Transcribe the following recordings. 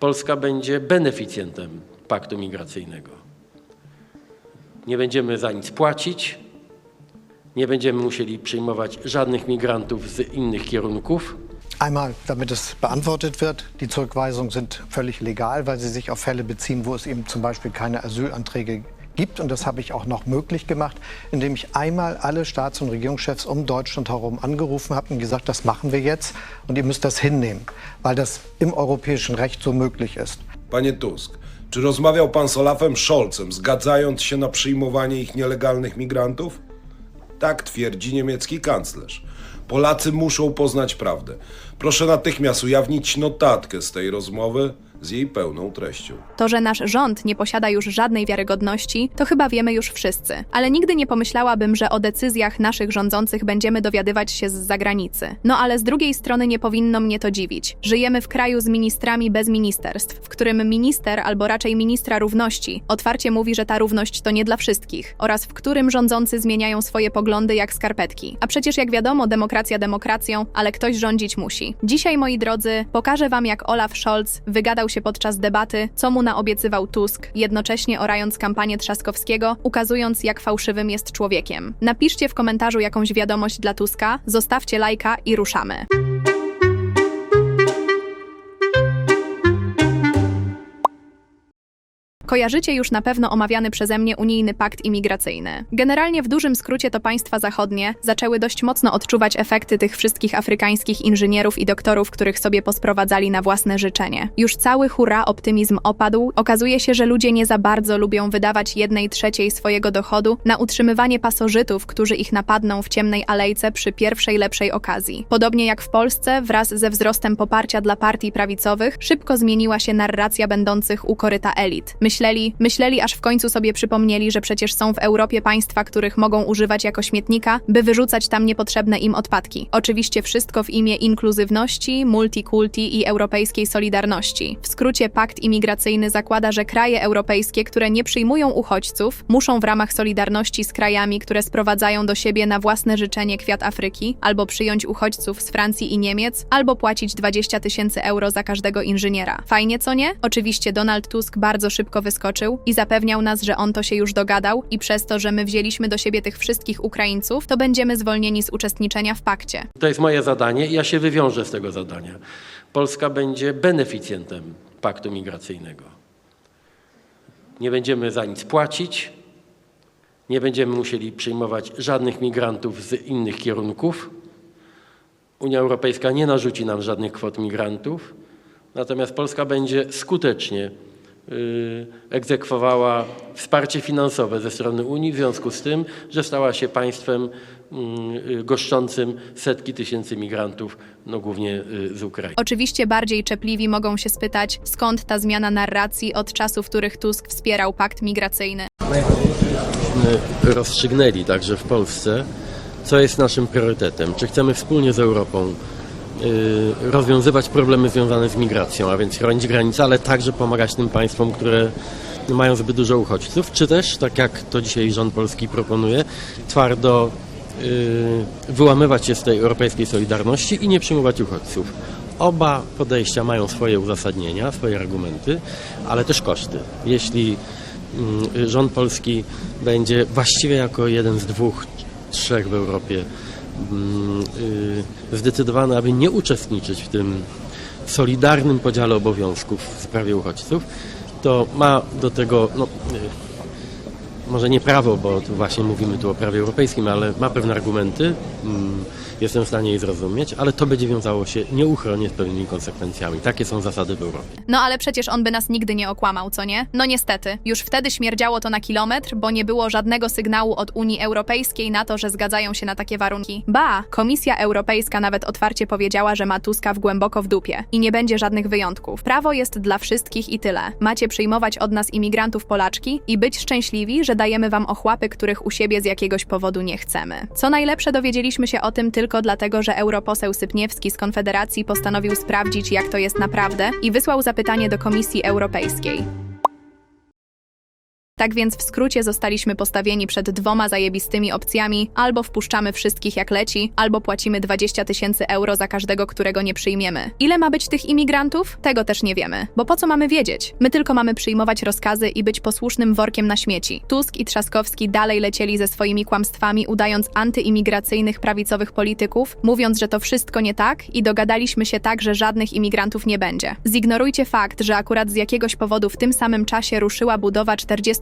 Polska będzie beneficjentem paktu migracyjnego. Nie będziemy za nic płacić, nie będziemy musieli przyjmować żadnych migrantów z innych kierunków. Einmal, damit es beantwortet wird, die Zurückweisungen sind völlig legal, weil sie sich auf Fälle beziehen, wo es eben zum Beispiel keine Asylanträge gibt. Und das habe ich auch noch möglich gemacht, indem ich einmal alle Staats- und Regierungschefs um Deutschland herum angerufen habe und gesagt, das machen wir jetzt und ihr müsst das hinnehmen, weil das im europäischen Recht so möglich ist. Panie Tusk, czy rozmawiał pan z Olafem Scholzem, zgadzając się na przyjmowanie ich nielegalnych migrantów? Tak twierdzi niemiecki kanclerz. Polacy muszą poznać prawdę. Proszę natychmiast ujawnić notatkę z tej rozmowy z jej pełną treścią. To, że nasz rząd nie posiada już żadnej wiarygodności, to chyba wiemy już wszyscy. Ale nigdy nie pomyślałabym, że o decyzjach naszych rządzących będziemy dowiadywać się z zagranicy. No ale z drugiej strony nie powinno mnie to dziwić. Żyjemy w kraju z ministrami bez ministerstw, w którym minister, albo raczej ministra równości, otwarcie mówi, że ta równość to nie dla wszystkich, oraz w którym rządzący zmieniają swoje poglądy jak skarpetki. A przecież jak wiadomo, demokracja demokracją, ale ktoś rządzić musi. Dzisiaj, moi drodzy, pokażę wam, jak Olaf Scholz wygadał się podczas debaty, co mu naobiecywał Tusk, jednocześnie orając kampanię Trzaskowskiego, ukazując, jak fałszywym jest człowiekiem. Napiszcie w komentarzu jakąś wiadomość dla Tuska, zostawcie lajka i ruszamy. Kojarzycie już na pewno omawiany przeze mnie unijny pakt imigracyjny. Generalnie w dużym skrócie to państwa zachodnie zaczęły dość mocno odczuwać efekty tych wszystkich afrykańskich inżynierów i doktorów, których sobie posprowadzali na własne życzenie. Już cały hurra optymizm opadł. Okazuje się, że ludzie nie za bardzo lubią wydawać jednej trzeciej swojego dochodu na utrzymywanie pasożytów, którzy ich napadną w ciemnej alejce przy pierwszej lepszej okazji. Podobnie jak w Polsce, wraz ze wzrostem poparcia dla partii prawicowych, szybko zmieniła się narracja będących u koryta elit. Myśleli, myśleli, aż w końcu sobie przypomnieli, że przecież są w Europie państwa, których mogą używać jako śmietnika, by wyrzucać tam niepotrzebne im odpadki. Oczywiście wszystko w imię inkluzywności, multikulti i europejskiej solidarności. W skrócie pakt imigracyjny zakłada, że kraje europejskie, które nie przyjmują uchodźców, muszą w ramach solidarności z krajami, które sprowadzają do siebie na własne życzenie kwiat Afryki, albo przyjąć uchodźców z Francji i Niemiec, albo płacić 20 tysięcy euro za każdego inżyniera. Fajnie, co nie? Oczywiście Donald Tusk bardzo szybko wyskoczył i zapewniał nas, że on to się już dogadał i przez to, że my wzięliśmy do siebie tych wszystkich Ukraińców, to będziemy zwolnieni z uczestniczenia w pakcie. To jest moje zadanie i ja się wywiążę z tego zadania. Polska będzie beneficjentem paktu migracyjnego. Nie będziemy za nic płacić, nie będziemy musieli przyjmować żadnych migrantów z innych kierunków. Unia Europejska nie narzuci nam żadnych kwot migrantów, natomiast Polska będzie skutecznie egzekwowała wsparcie finansowe ze strony Unii w związku z tym, że stała się państwem mm, y, goszczącym setki tysięcy migrantów, no głównie y, z Ukrainy. Oczywiście bardziej czepliwi mogą się spytać, skąd ta zmiana narracji od czasów, w których Tusk wspierał pakt migracyjny. rozstrzygnęli także w Polsce, co jest naszym priorytetem. Czy chcemy wspólnie z Europą y, rozwiązywać problemy związane z migracją, a więc chronić granice, ale także pomagać tym państwom, które mają zbyt dużo uchodźców, czy też, tak jak to dzisiaj rząd polski proponuje, twardo y, wyłamywać się z tej europejskiej solidarności i nie przyjmować uchodźców. Oba podejścia mają swoje uzasadnienia, swoje argumenty, ale też koszty. Jeśli mm, rząd polski będzie właściwie jako jeden z dwóch, trzech w Europie mm, y, zdecydowany, aby nie uczestniczyć w tym solidarnym podziale obowiązków w sprawie uchodźców, to ma do tego, no, y, może nie prawo, bo tu właśnie mówimy tu o prawie europejskim, ale ma pewne argumenty, mm, jestem w stanie je zrozumieć, ale to będzie wiązało się nieuchronnie z pewnymi konsekwencjami. Takie są zasady w Europie. No ale przecież on by nas nigdy nie okłamał, co nie? No niestety, już wtedy śmierdziało to na kilometr, bo nie było żadnego sygnału od Unii Europejskiej na to, że zgadzają się na takie warunki. Ba, Komisja Europejska nawet otwarcie powiedziała, że ma Tuska w głęboko w dupie i nie będzie żadnych wyjątków. Prawo jest dla wszystkich i tyle. Macie przyjmować od nas imigrantów Polaczki i być szczęśliwi, że dajemy wam ochłapy, których u siebie z jakiegoś powodu nie chcemy. Co najlepsze, dowiedzieliśmy się o tym tylko dlatego, że europoseł Sypniewski z Konfederacji postanowił sprawdzić, jak to jest naprawdę i wysłał zapytanie do Komisji Europejskiej. Tak więc w skrócie zostaliśmy postawieni przed dwoma zajebistymi opcjami: albo wpuszczamy wszystkich jak leci, albo płacimy 20 tysięcy euro za każdego, którego nie przyjmiemy. Ile ma być tych imigrantów? Tego też nie wiemy. Bo po co mamy wiedzieć? My tylko mamy przyjmować rozkazy i być posłusznym workiem na śmieci. Tusk i Trzaskowski dalej lecieli ze swoimi kłamstwami, udając antyimigracyjnych prawicowych polityków, mówiąc, że to wszystko nie tak i dogadaliśmy się tak, że żadnych imigrantów nie będzie. Zignorujcie fakt, że akurat z jakiegoś powodu w tym samym czasie ruszyła budowa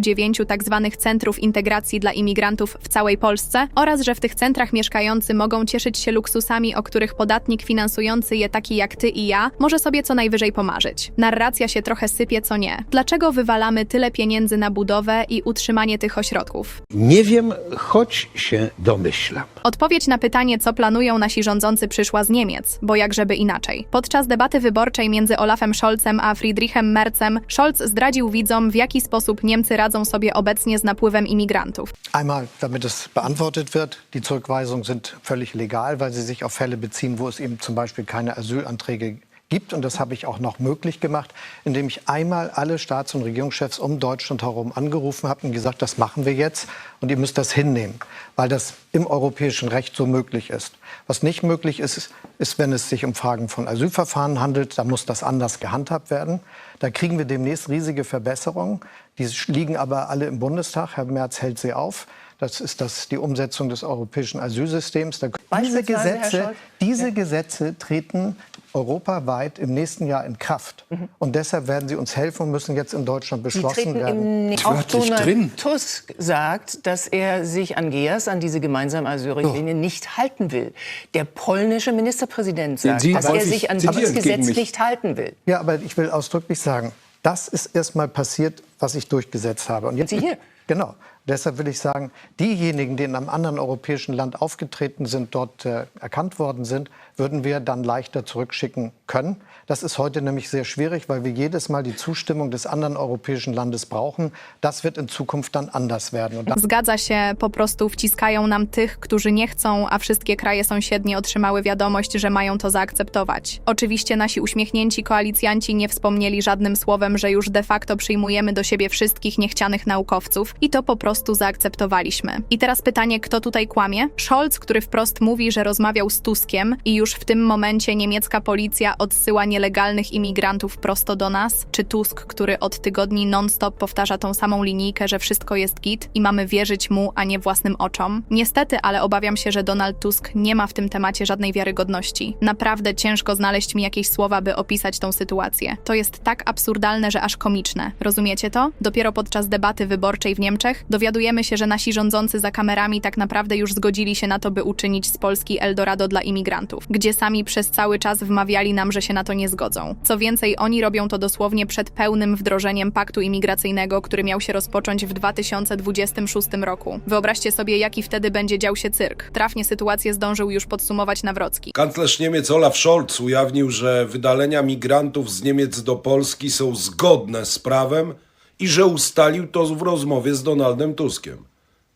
49 tzw. tak centrów integracji dla imigrantów w całej Polsce oraz, że w tych centrach mieszkający mogą cieszyć się luksusami, o których podatnik finansujący je taki jak ty i ja może sobie co najwyżej pomarzyć. Narracja się trochę sypie, co nie. Dlaczego wywalamy tyle pieniędzy na budowę i utrzymanie tych ośrodków? Nie wiem, choć się domyślam. Odpowiedź na pytanie, co planują nasi rządzący, przyszła z Niemiec, bo jakżeby inaczej. Podczas debaty wyborczej między Olafem Scholzem a Friedrichem Merzem, Scholz zdradził widzom, w jaki sposób Niemcy radzą sobie obecnie z napływem imigrantów. Einmal, damit es beantwortet wird, die Zurückweisungen sind völlig legal, weil sie sich auf Fälle beziehen, wo es eben zum Beispiel keine Asylanträge gibt. Und das habe ich auch noch möglich gemacht, indem ich einmal alle Staats- und Regierungschefs um Deutschland herum angerufen habe und gesagt, das machen wir jetzt und ihr müsst das hinnehmen, weil das im europäischen Recht so möglich ist. Was nicht möglich ist, ist, wenn es sich um Fragen von Asylverfahren handelt, da muss das anders gehandhabt werden. Da kriegen wir demnächst riesige Verbesserungen. Die liegen aber alle im Bundestag. Herr Merz hält sie auf. Das ist das, die Umsetzung des europäischen Asylsystems. Da, diese, Gesetze, diese Gesetze treten europaweit im nächsten Jahr in Kraft. Und deshalb werden sie uns helfen und müssen jetzt in Deutschland beschlossen treten werden. im Auch Donald drin. Tusk sagt, dass er sich an GEAS, an diese gemeinsame Asylrichtlinie, nicht halten will. Der polnische Ministerpräsident sagt, Sie dass er sich an dieses Gesetz nicht halten will. Ja, aber ich will ausdrücklich sagen, das ist erstmal passiert, was ich durchgesetzt habe. Und jetzt Sie hier? Genau. Deshalb will ich sagen, diejenigen, die in einem anderen europäischen Land aufgetreten sind, dort äh, erkannt worden sind, würden wir dann leichter zurückschicken können. Das ist heute nämlich sehr schwierig, weil wir jedes Mal die Zustimmung des anderen europäischen Landes brauchen. Das wird in Zukunft dann anders werden. Zgadza się, po prostu wciskają nam tych, którzy nie chcą, a wszystkie kraje sąsiednie otrzymały wiadomość, że mają to zaakceptować. Oczywiście nasi uśmiechnięci koalicjanci nie wspomnieli żadnym słowem, że już de facto przyjmujemy do siebie wszystkich niechcianych naukowców i to po prostu zaakceptowaliśmy. I teraz pytanie, kto tutaj kłamie? Scholz, który wprost mówi, że rozmawiał z Tuskiem i już w tym momencie niemiecka policja odsyła nielegalnych imigrantów prosto do nas? Czy Tusk, który od tygodni non-stop powtarza tą samą linijkę, że wszystko jest git i mamy wierzyć mu, a nie własnym oczom? Niestety, ale obawiam się, że Donald Tusk nie ma w tym temacie żadnej wiarygodności. Naprawdę ciężko znaleźć mi jakieś słowa, by opisać tą sytuację. To jest tak absurdalne, że aż komiczne. Rozumiecie to? Dopiero podczas debaty wyborczej w Niemczech dowiadujemy się, że nasi rządzący za kamerami tak naprawdę już zgodzili się na to, by uczynić z Polski Eldorado dla imigrantów, gdzie sami przez cały czas wmawiali nam, że się na to nie zgodzą. Co więcej, oni robią to dosłownie przed pełnym wdrożeniem paktu imigracyjnego, który miał się rozpocząć w 2026 roku. Wyobraźcie sobie, jaki wtedy będzie dział się cyrk. Trafnie sytuację zdążył już podsumować Nawrocki. Kanclerz Niemiec Olaf Scholz ujawnił, że wydalenia migrantów z Niemiec do Polski są zgodne z prawem i że ustalił to w rozmowie z Donaldem Tuskiem.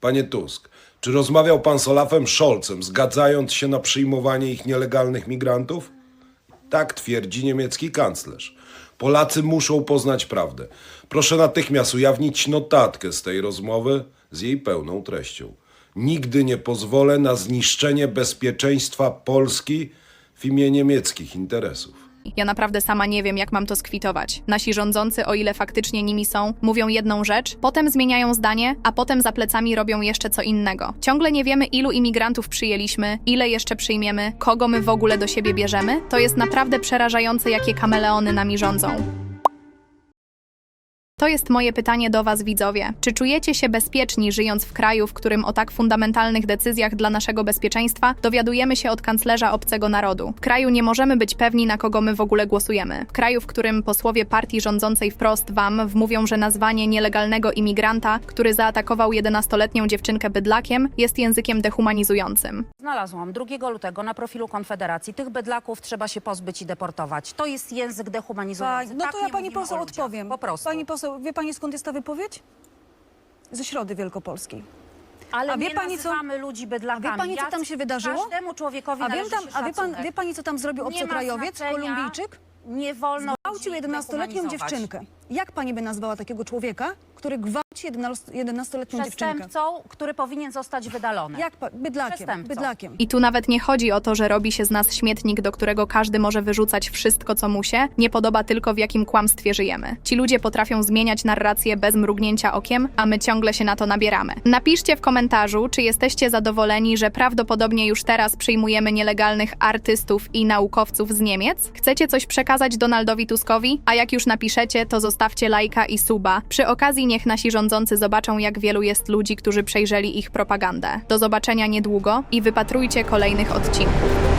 Panie Tusk, czy rozmawiał pan z Olafem Scholzem, zgadzając się na przyjmowanie ich nielegalnych migrantów? Tak twierdzi niemiecki kanclerz. Polacy muszą poznać prawdę. Proszę natychmiast ujawnić notatkę z tej rozmowy z jej pełną treścią. Nigdy nie pozwolę na zniszczenie bezpieczeństwa Polski w imię niemieckich interesów. Ja naprawdę sama nie wiem, jak mam to skwitować. Nasi rządzący, o ile faktycznie nimi są, mówią jedną rzecz, potem zmieniają zdanie, a potem za plecami robią jeszcze co innego. Ciągle nie wiemy, ilu imigrantów przyjęliśmy, ile jeszcze przyjmiemy, kogo my w ogóle do siebie bierzemy. To jest naprawdę przerażające, jakie kameleony nami rządzą. To jest moje pytanie do Was, widzowie. Czy czujecie się bezpieczni, żyjąc w kraju, w którym o tak fundamentalnych decyzjach dla naszego bezpieczeństwa dowiadujemy się od kanclerza obcego narodu? W kraju nie możemy być pewni, na kogo my w ogóle głosujemy. W kraju, w którym posłowie partii rządzącej wprost Wam wmówią, że nazwanie nielegalnego imigranta, który zaatakował 11-letnią dziewczynkę bydlakiem, jest językiem dehumanizującym. Znalazłam 2 lutego na profilu Konfederacji. Tych bydlaków trzeba się pozbyć i deportować. To jest język dehumanizujący. No Tak to ja nie pani mówimy poseł ludziach. odpowiem. Po prostu. Pani poseł, wie pani skąd jest ta wypowiedź? Ze Środy Wielkopolskiej. Ale a wie nie pani, co- ludzi bydlakami. A wie pani, co tam się wydarzyło? Każdemu człowiekowi A, wiem tam, a wie, pan, wie pani, co tam zrobił obcokrajowiec. Kolumbijczyk? Nie wolno Gwałcił ludzi 11-letnią dehumanizować. dziewczynkę. Jak pani by nazwała takiego człowieka, który gwałci 11-letnią dziewczynkę. Przestępcą, który powinien zostać wydalony. Jak pa- bydlakiem, Przestępcą. bydlakiem. I tu nawet nie chodzi o to, że robi się z nas śmietnik, do którego każdy może wyrzucać wszystko, co mu się nie podoba, tylko w jakim kłamstwie żyjemy. Ci ludzie potrafią zmieniać narrację bez mrugnięcia okiem, a my ciągle się na to nabieramy. Napiszcie w komentarzu, czy jesteście zadowoleni, że prawdopodobnie już teraz przyjmujemy nielegalnych artystów i naukowców z Niemiec? Chcecie coś przekazać Donaldowi Tuskowi? A jak już napiszecie, to zostawcie lajka i suba. Przy okazji niech nasi rządzący zobaczą, jak wielu jest ludzi, którzy przejrzeli ich propagandę. Do zobaczenia niedługo i wypatrujcie kolejnych odcinków.